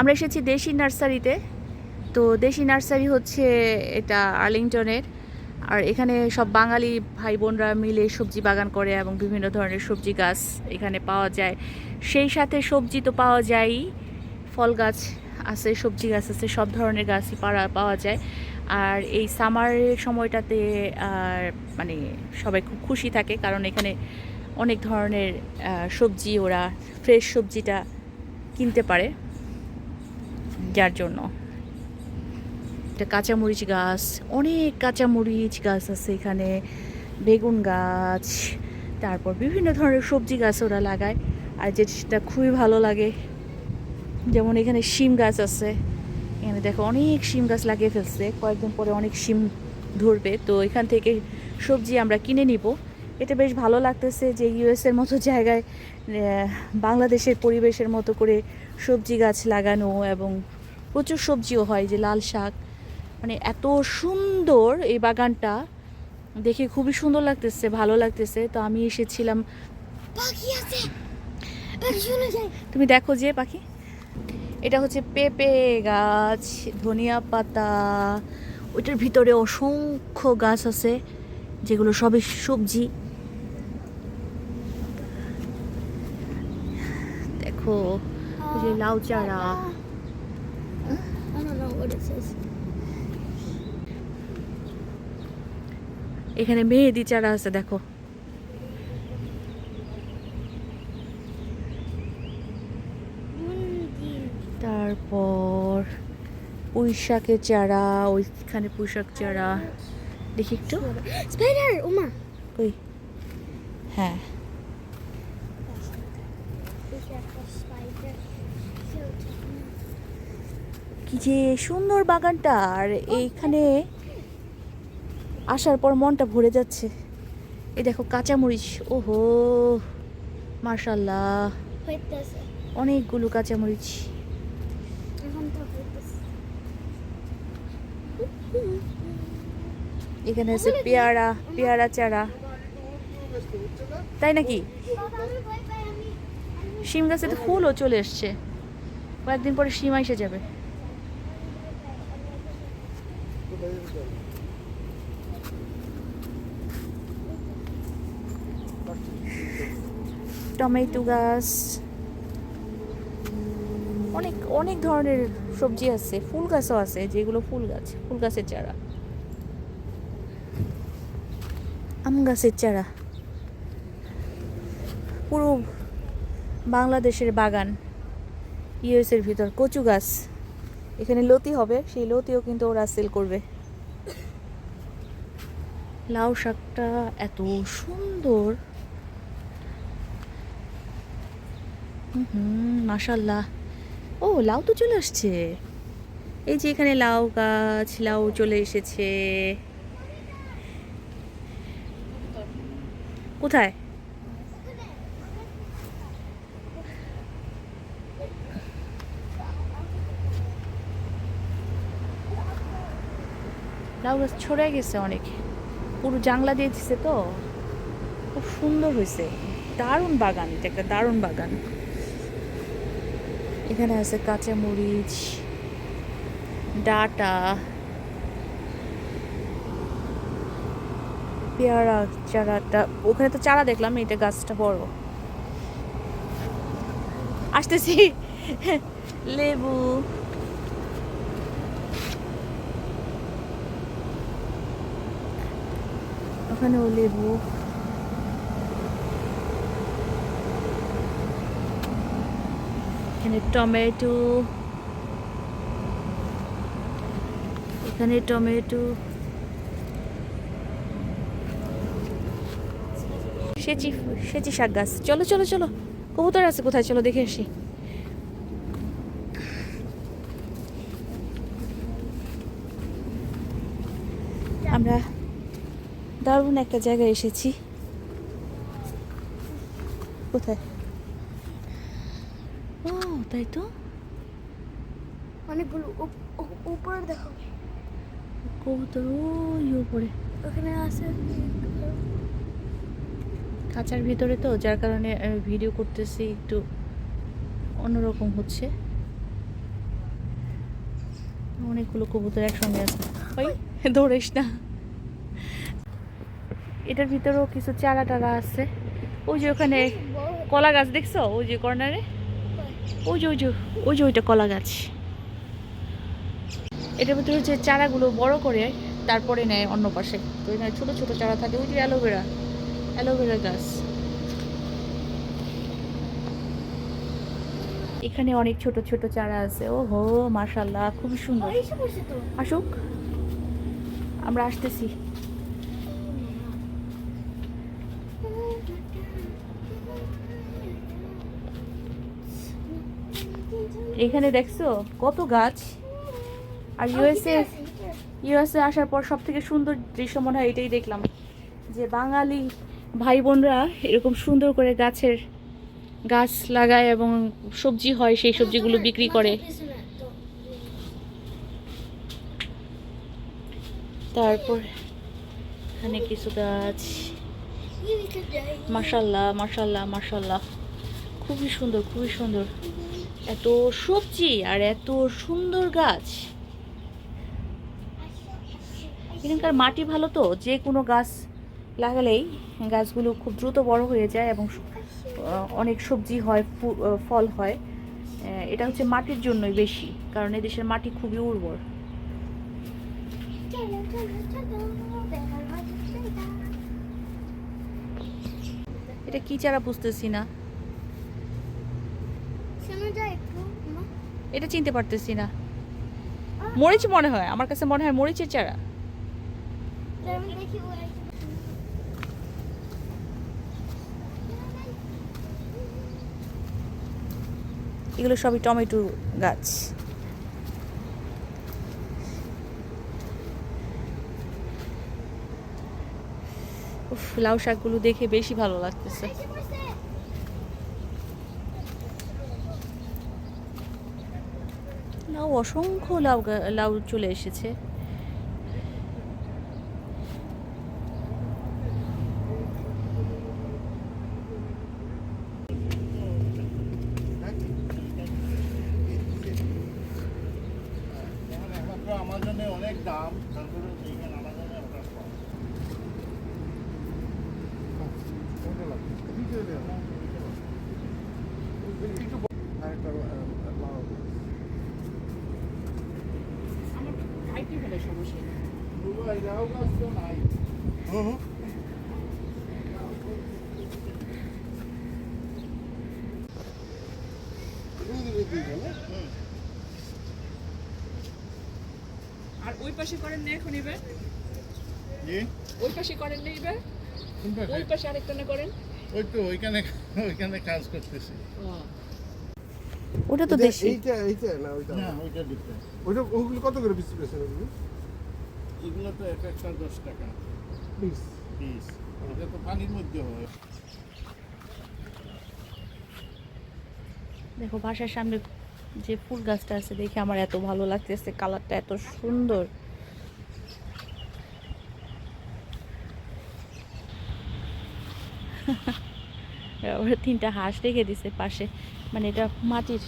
আমরা এসেছি দেশি নার্সারিতে। তো দেশি নার্সারি হচ্ছে এটা আর্লিংটনের। আর এখানে সব বাঙালি ভাই বোনরা মিলে সবজি বাগান করে এবং বিভিন্ন ধরনের সবজি গাছ এখানে পাওয়া যায়। সেই সাথে সবজি তো পাওয়া যায়ই। ফল গাছ আছে, সবজি গাছ আছে, সব ধরনের গাছই পাড়া পাওয়া যায়। আর এই সামারের সময়টাতে আর মানে সবাই খুব খুশি থাকে কারণ এখানে অনেক ধরনের সবজি ওরা ফ্রেশ সবজিটা কিনতে পারে। যার জন্য। এটা কাঁচামরিচ গাছ, অনেক কাঁচামরিচ গাছ আছে এখানে, বেগুন গাছ, তারপর বিভিন্ন ধরনের সবজি গাছ ওরা লাগায়, আর যেটা খুবই ভালো লাগে, যেমন এখানে শিম গাছ আছে, এখানে দেখো অনেক শিম গাছ লাগিয়ে ফেলছে, কয়েকদিন পরে অনেক শিম ধরবে, তো এখান থেকে সবজি আমরা কিনে নিব। এটা বেশ ভালো লাগতেছে যে ইউএসের মতো জায়গায় বাংলাদেশের পরিবেশের মতো করে সবজি গাছ লাগানো এবং প্রচুর সবজিও হয় যে লাল শাক। মানে এত সুন্দর এই বাগানটা। দেখে খুবই সুন্দর লাগতেছে ভালো লাগতেছে। তো আমি এসেছিলাম। তুমি দেখো যে পাখি। এটা হচ্ছে পেঁপে গাছ ধনিয়া পাতা। ওইটার ভিতরে অসংখ্য গাছ আছে যেগুলো সবই সবজি। দেখো লাউ চারা। এখানে মেহেদি চারা আছে দেখো। তারপর পুঁই শাকের চারা ওইখানে পুঁই শাক চারা। দেখি একটু। Spider, Oma. ওই। হ্যাঁ। কি যে সুন্দর বাগানটা। আর এইখানে আসার পর মনটা ভরে যাচ্ছে। এই দেখো কাঁচামরিচ। ওহো মার্শাল্লাহ অনেকগুলো কাঁচামরিচ। এখন আছে পেয়ারা পেয়ারা চারা। তাই নাকি? শিম গাছে তো ফুলও চলে এসছে। কয়েকদিন পরে শিম এসে যাবে। টমেটো গাছ। অনেক অনেক ধরনের সবজি আছে, ফুল গাছও আছে, যেগুলো ফুল গাছ, ফুল গাছের চারা। আম গাছের চারা। পুরো বাংলাদেশের বাগান, ইউএসের ভিতর কচু গাছ। এখানে লতি হবে, সেই লতিও কিন্তু ওরা সেল করবে। লাউ শাকটা এত সুন্দর। হুম মাশাল্লাহ ও, লাউ তো চলে আসছে। এই যে এখানে লাউ গাছ, লাউ চলে এসেছে। কোথায়? লাউ ছড়ে গেছে অনেক। পুরো জাংলা দিয়ে দিছে তো। খুব সুন্দর হয়েছে। দারুণ বাগান, এটা একটা দারুণ বাগান। এখানে আছে কাঁচা মরিচ ডাটা, পেয়ারা চারাটা ওখানে তো চারা দেখলাম, এটা গাছটা বড়। আসতেছি। লেবু। ওখানেও লেবু এখানে টমেটো। এখানে টমেটো। সেচি সেচি শাক গাছ। চলো চলো চলো। কবুতর আছে কোথায়? চলো দেখে আসি। আমরা দারুণ একটা জায়গায় এসেছি। কোথায়? ও তাই তো? অনেকগুলো উপ- উপ- উপরে দেখো। কবুতর ওই উপরে। ওখানে আছে। খাঁচার ভিতরে তো যার কারণে ভিডিও করতেছি একটু অন্যরকম হচ্ছে। অনেকগুলো কবুতর একসঙ্গে আছে। ওই দৌড়িস না। এটার ভিতরেও কিছু চারা টারা আছে। ওই যে ওখানে কলা গাছ দেখছ? ওই যে কর্নারে? ওই যে ওই যে ওই যে ওইটা কলা গাছ। এটার ভিতরে হচ্ছে চারাগুলো বড় করে তারপরে নেয় অন্য পাশে। তো এখানে ছোটো ছোটো চারা থাকে। ওই যে অ্যালোভেরা অ্যালোভেরা গাছ। এখানে অনেক ছোট ছোট চারা আছে। ও হো মাশাল্লাহ খুবই সুন্দর। আসুক। আমরা আসতেছি। এখানে দেখছ? কত গাছ। আর ইউএসএ ইউএসএ আসার পর সব থেকে সুন্দর দৃশ্য মনে হয় এটাই দেখলাম। যে বাঙালি ভাই বোনরা এরকম সুন্দর করে গাছের গাছ লাগায় এবং সবজি হয় সেই সবজিগুলো বিক্রি করে। তারপর এখানে কিছু গাছ। মাশাল্লাহ মাশাল্লাহ মাশাল্লাহ। খুবই সুন্দর খুবই সুন্দর। এত সবজি আর এত সুন্দর গাছ। এখানকার মাটি ভালো তো, যে কোনো গাছ লাগালেই গাছগুলো খুব দ্রুত বড় হয়ে যায় এবং অনেক সবজি হয় ফল হয়। এটা হচ্ছে মাটির জন্যই বেশি, কারণ এদেশের মাটি খুবই উর্বর। এটা কি চারা বুঝতেছি না। এটা চিনতে পারতেছি না। মরিচ মনে হয়, আমার কাছে মনে হয় মরিচের চারা। এগুলো সবই টমেটো গাছ। লাউ শাকগুলো দেখে বেশি ভালো লাগতেছে। লাউ অসংখ্য লাউ লাউ চলে এসেছে। অনেক দাম হুম হুম আর ওই পাশে করেন না এখন এবার? ওই পাশে করেন না এবার? ওই পাশে আরেকটা না করেন? ওই তো ওইখানে ওইখানে কাজ করতেছি। ওটা তো দেশি। এইটা এইটা না ওইটা না ওইটা দিতে ওইটা ওগুলো কত করে বিক্রি করছেন ওগুলো এগুলো তো এক একটা দশ টাকা। পিস পিস এটা তো পানির মধ্যে হয়। দেখো বাসার সামনে যে ফুল গাছটা আছে দেখে আমার এত ভালো লাগতেছে কালারটা এত সুন্দর। ওরা তিনটা হাঁস রেখে দিছে পাশে। মানে এটা মাটির